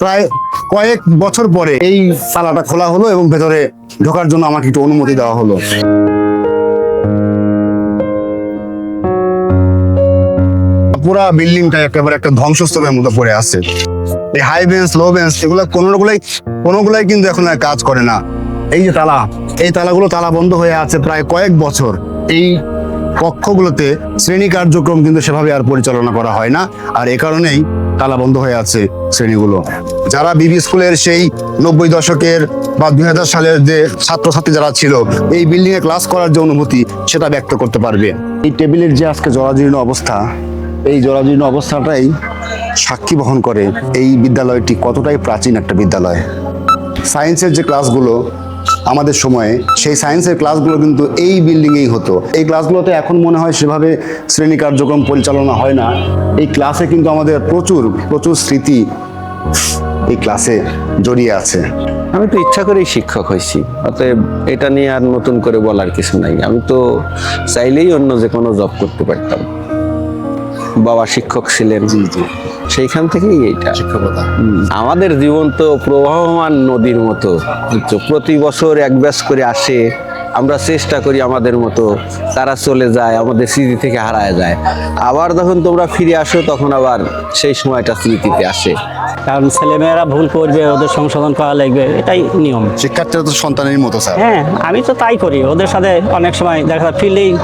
প্রায় কয়েক বছর পরে এই তালাটা খোলা হলো এবং ভেতরে ঢোকার জন্য আমাকে একটু অনুমতি দেওয়া হলো। পুরা বিল্ডিংটা একেবারে একটা ধ্বংসস্তূপের মতো পড়ে আছে। এই হাই বেঞ্চ লো বেঞ্চ এগুলো কোনোগুলাই কোনোগুলাই কিন্তু এখন আর কাজ করে না। এই যে তালা, এই তালাগুলো তালা বন্ধ হয়ে আছে প্রায় কয়েক বছর। এই কক্ষগুলোতে শ্রেণি কার্যক্রম কিন্তু সেভাবে আর পরিচালনা করা হয় না। আর এ কারণেই তালা বন্ধ হয়ে আছে শ্রেণীগুলো। যারা বিবি স্কুলের সেই নব্বই দশকের বা দুই হাজার সালের যে ছাত্রছাত্রী যারা ছিল, এই বিল্ডিং এ ক্লাস করার যে অনুভূতি, সেটা ব্যক্ত করতে পারবে। এই টেবিলের যে আজকে জরাজীর্ণ অবস্থা, এই জরাজীর্ণ অবস্থাটাই সাক্ষী বহন করে এই বিদ্যালয়টি কতটাই প্রাচীন একটা বিদ্যালয়। সায়েন্সের যে ক্লাসগুলো আমাদের সময়ে সেই সায়েন্সের ক্লাসগুলো কিন্তু এই বিল্ডিংয়েই হতো। এই ক্লাসগুলোতে এখন মনে হয় সেভাবে শ্রেণি কার্যক্রম পরিচালনা হয় না। এই ক্লাসে কিন্তু আমাদের প্রচুর প্রচুর স্মৃতি এই ক্লাসে জড়িয়ে আছে। আমি তো ইচ্ছা করেই শিক্ষক হয়েছি, অতএব এটা নিয়ে আর নতুন করে বলার কিছু নাই। আমি তো চাইলেই অন্য যে কোনো জব করতে পারতাম। বাবা শিক্ষক ছিলেন। সেইখান থেকেই এইটা। শিক্ষকতা। আমাদের জীবন তো প্রবাহমান নদীর মতো। বুঝছ? প্রতি বছর এক ব্যাস করে আসে। আমরা চেষ্টা করি আমাদের মতো। তারা চলে যায় আমাদের স্মৃতি থেকে হারায় যায়। আবার যখন তোমরা ফিরে আসো তখন আবার সেই সময়টা স্মৃতিতে আসে। কারণ ছেলেমেয়েরা ভুল করবে ওদের সংশোধন করা লাগবে এটাই নিয়ম। শিক্ষার্থীরা তো সন্তানের মতো স্যার। হ্যাঁ আমি তো তাই করি। ওদের সাথে অনেক সময় দেখা যায় ফিল্ডেই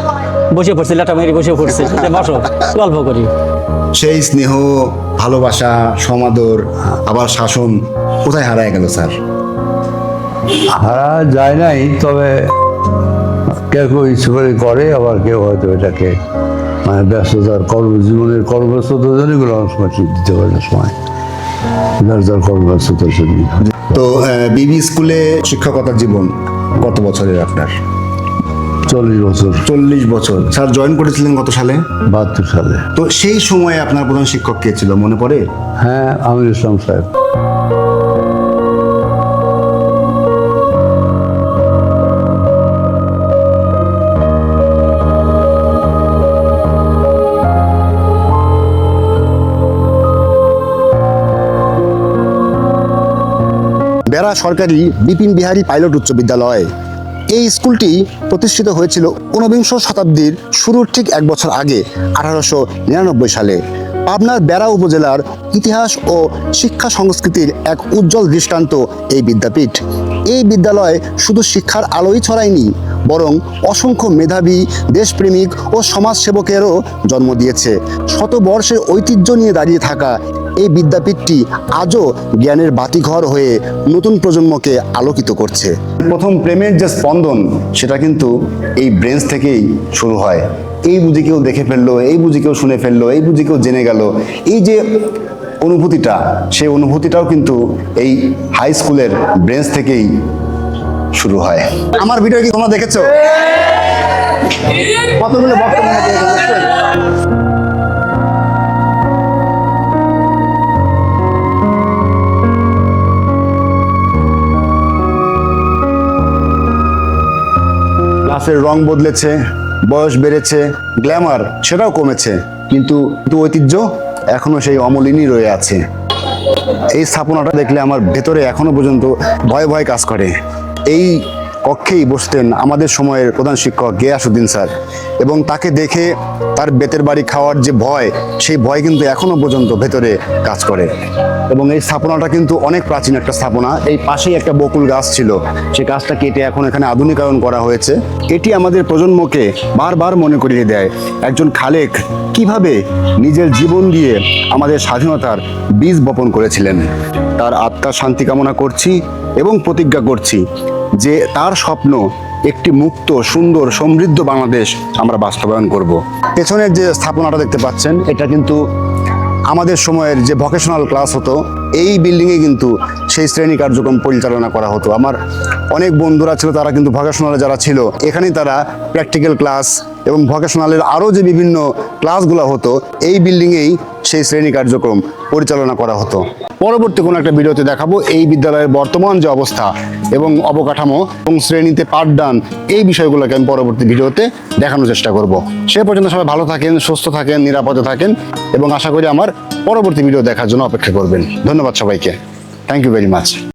বসে পড়ছি লাটা মেরে বসে পড়ছি। যে বসো গল্প করি। সেই স্নেহ ভালোবাসা সমাদর আবার শাসন কোথায় হারায় গেল স্যার? হারা যায় নাই তবে কেউ কেউ ইচ্ছে করে করে আবার কেউ হয়তো এটাকে মানে ব্যস্ততার কর্মজীবনের কর্মব্যস্ততার জন্য এগুলো অনেক সময় দিতে পারে না সময়। যার যার কর্মব্যস্ততার জন্য। তো বিবি স্কুলে শিক্ষকতার জীবন কত বছরের আপনার? চল্লিশ বছর। চল্লিশ বছর। স্যার জয়েন করেছিলেন কত সালে? বাহাত্তর সালে। তো সেই সময়ে আপনার প্রধান শিক্ষক কে ছিল মনে পড়ে? হ্যাঁ আমির ইসলাম সাহেব। বেড়া সরকারি বিপিন বিহারী পাইলট উচ্চ বিদ্যালয়। এই স্কুলটি প্রতিষ্ঠিত হয়েছিল ঊনবিংশ শতাব্দীর শুরুর ঠিক এক বছর আগে, আঠারোশো নিরানব্বই সালে। পাবনার বেড়া উপজেলার ইতিহাস ও শিক্ষা সংস্কৃতির এক উজ্জ্বল দৃষ্টান্ত এই বিদ্যাপীঠ। এই বিদ্যালয় শুধু শিক্ষার আলোই ছড়ায়নি বরং অসংখ্য মেধাবী, দেশপ্রেমিক ও সমাজসেবকেরও জন্ম দিয়েছে। শত বর্ষের ঐতিহ্য নিয়ে দাঁড়িয়ে থাকা এই বিদ্যাপীঠটি আজও জ্ঞানের বাতিঘর হয়ে নতুন প্রজন্মকে আলোকিত করছে। প্রথম প্রেমের যে স্পন্দন, সেটা কিন্তু এই ব্রেঞ্চ থেকেই শুরু হয়। এই বুঝি কেউ দেখে ফেলল, এই বুঝি কেউ শুনে ফেলল, এই বুঝি কেউ জেনে গেল। এই যে অনুভূতিটা, সেই অনুভূতিটাও কিন্তু এই হাই স্কুলের ব্রেঞ্চ থেকেই শুরু হয়। আমার ভিডিও কি তোমরা দেখেছ? কতগুলো ক্লাসের রং বদলেছে, বয়স বেড়েছে গ্ল্যামার সেটাও কমেছে, কিন্তু কিন্তু ঐতিহ্য এখনও সেই অমলিনই রয়ে আছে। এই স্থাপনাটা দেখলে আমার ভেতরে এখনও পর্যন্ত ভয় ভয় কাজ করে। এই কক্ষেই বসতেন আমাদের সময়ের প্রধান শিক্ষক গিয়াসুদ্দিন স্যার এবং তাকে দেখে তার বেতের বাড়ি খাওয়ার যে ভয়, সেই ভয় কিন্তু এখনও পর্যন্ত ভেতরে কাজ করে। এবং এই স্থাপনাটা কিন্তু অনেক প্রাচীন একটা স্থাপনা। এই পাশেই একটা বকুল গাছ ছিল। সেই গাছটা কেটে এখন এখানে আধুনিকায়ন করা হয়েছে। এটি আমাদের প্রজন্মকে বারবার মনে করিয়ে দেয়, একজন খালেক কীভাবে নিজের জীবন দিয়ে আমাদের স্বাধীনতার বীজ বপন করেছিলেন। তার আত্মার শান্তি কামনা করছি এবং প্রতিজ্ঞা করছি যে তার স্বপ্ন একটি মুক্ত, সুন্দর, সমৃদ্ধ বাংলাদেশ আমরা বাস্তবায়ন করব। পেছনের যে স্থাপনাটা দেখতে পাচ্ছেন, এটা কিন্তু আমাদের সময়ের যে ভকেশনাল ক্লাস হতো, এই বিল্ডিংয়ে কিন্তু সেই শ্রেণি কার্যক্রম পরিচালনা করা হতো। আমার অনেক বন্ধুরা ছিল, তারা কিন্তু ভকেশনালে যারা ছিল, এখানেই তারা প্র্যাকটিক্যাল ক্লাস এবং ভকেশনালের আরও যে বিভিন্ন ক্লাসগুলো হতো, এই বিল্ডিংয়েই সেই শ্রেণি কার্যক্রম পরিচালনা করা হতো। পরবর্তী কোনো একটা ভিডিওতে দেখাবো এই বিদ্যালয়ের বর্তমান যে অবস্থা এবং অবকাঠামো এবং শ্রেণীতে পাঠদান এই বিষয়গুলোকে আমি পরবর্তী ভিডিওতে দেখানোর চেষ্টা করব। সে পর্যন্ত সবাই ভালো থাকেন, সুস্থ থাকেন, নিরাপদে থাকেন এবং আশা করি আমার পরবর্তী ভিডিও দেখার জন্য অপেক্ষা করবেন। ধন্যবাদ সবাইকে। Thank you very much